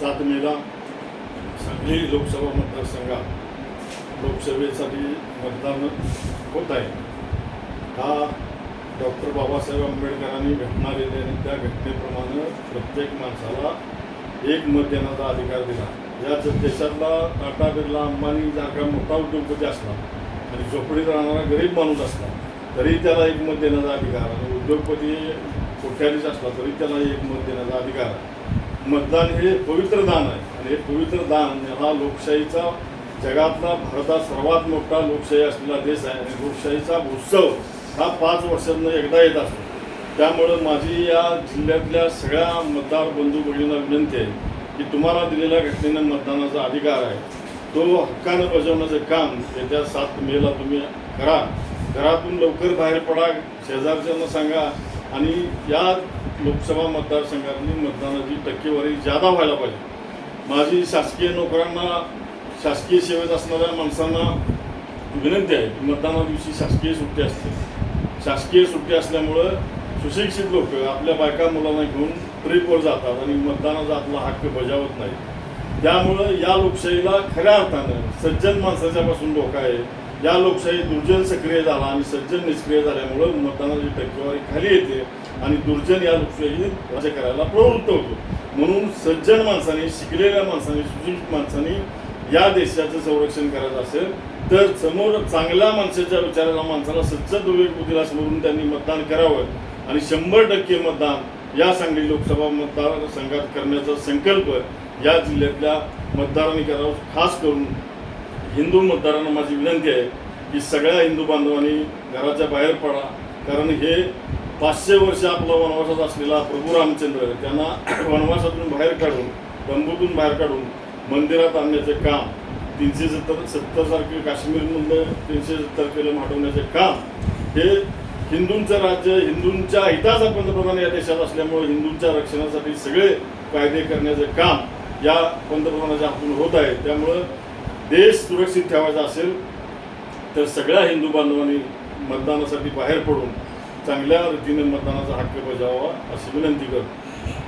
सात मेला सांगली लोकसभा मतदारसंघात लोकसभेसाठी मतदान होत आहे. हा डॉक्टर बाबासाहेब आंबेडकरांनी घटना दिली आणि त्या घटनेप्रमाणे प्रत्येक माणसाला एक मत देण्याचा अधिकार दिला. याच देशातला टाटा बिर्ला अंबानी सारखा मोठा उद्योगपती असला आणि झोपडीत राहणारा गरीब माणूस असला तरी त्याला एक मत देण्याचा अधिकार. आणि उद्योगपती कोट्याधीश असला तरी त्याला एक मत देण्याचा अधिकार. मतदान हे पवित्र दान आहे. आणि हे पवित्र दान हा लोकशाहीचा जगातला भारतात सर्वात मोठा लोकशाही असलेला देश आहे. आणि लोकशाहीचा उत्सव हा पाच वर्षांना एकदा येत असतो. त्यामुळं माझी या जिल्ह्यातल्या सगळ्या मतदार बंधू भगिनींना विनंती आहे की तुम्हाला दिलेल्या घटनेनं मतदानाचा अधिकार आहे. तो हक्कानं बजावण्याचं काम येत्या सात मेला तुम्ही करा. घरातून लवकर बाहेर पडा. शेजारच्यांना सांगा. आणि या लोकसभा मतदारसंघातली मतदानाची टक्केवारी जादा व्हायला पाहिजे. माझी शासकीय नोकऱ्यांना शासकीय सेवेत असणाऱ्या माणसांना विनंती आहे की मतदाना दिवशी शासकीय सुट्टी असते. शासकीय सुट्टी असल्यामुळं सुशिक्षित लोक आपल्या बायका मुलांना घेऊन ट्रिपवर जातात आणि मतदानाचा आपला हक्क बजावत नाही त्यामुळं या लोकशाहीला खऱ्या अर्थानं सज्जन माणसाच्यापासून धोका आहे. या लोकशाही दुर्जन सक्रिय झाला आणि सज्जन निष्क्रिय झाल्यामुळं मतदानाची टक्केवारी खाली येते आणि दुर्जन या लोकशाही राज्य करायला प्रवृत्त होतो. म्हणून सज्जन माणसाने शिकलेल्या माणसाने सुशिक्षित माणसाने या देशाचं संरक्षण करायचं असेल तर समोर चांगल्या माणसाच्या विचाराला माणसाला सज्जन विवेक समोरून त्यांनी मतदान करावं आणि शंभर टक्के मतदान या सांगली लोकसभा मतदारसंघात करण्याचा संकल्प या जिल्ह्यातल्या मतदारांनी करावा खास करून हिंदू मतदारांना माझी विनंती आहे की सगळ्या हिंदू बांधवांनी घराच्या बाहेर पडा. कारण हे पाचशे वर्ष आपला वनवासात असलेला प्रभू रामचंद्र त्यांना वनवासातून बाहेर काढून तंबूतून बाहेर काढून मंदिरात आणण्याचे काम तीनशे सत्तर सत्तर सारखे काश्मीरमधलं तीनशे सत्तर किलो हटवण्याचे काम हे हिंदूंचं राज्य हिंदूंच्या हिताचा पंतप्रधान या देशात असल्यामुळे हिंदूंच्या रक्षणासाठी सगळे कायदे करण्याचं काम या पंतप्रधानाच्या हातून होत आहे. त्यामुळं देश सुरक्षित ठेवायचा असेल तर सगळ्या हिंदू बांधवांनी मतदानासाठी बाहेर पडून चांगल्या रीतीने मतदानाचा हक्क बजावावा अशी विनंती करतो.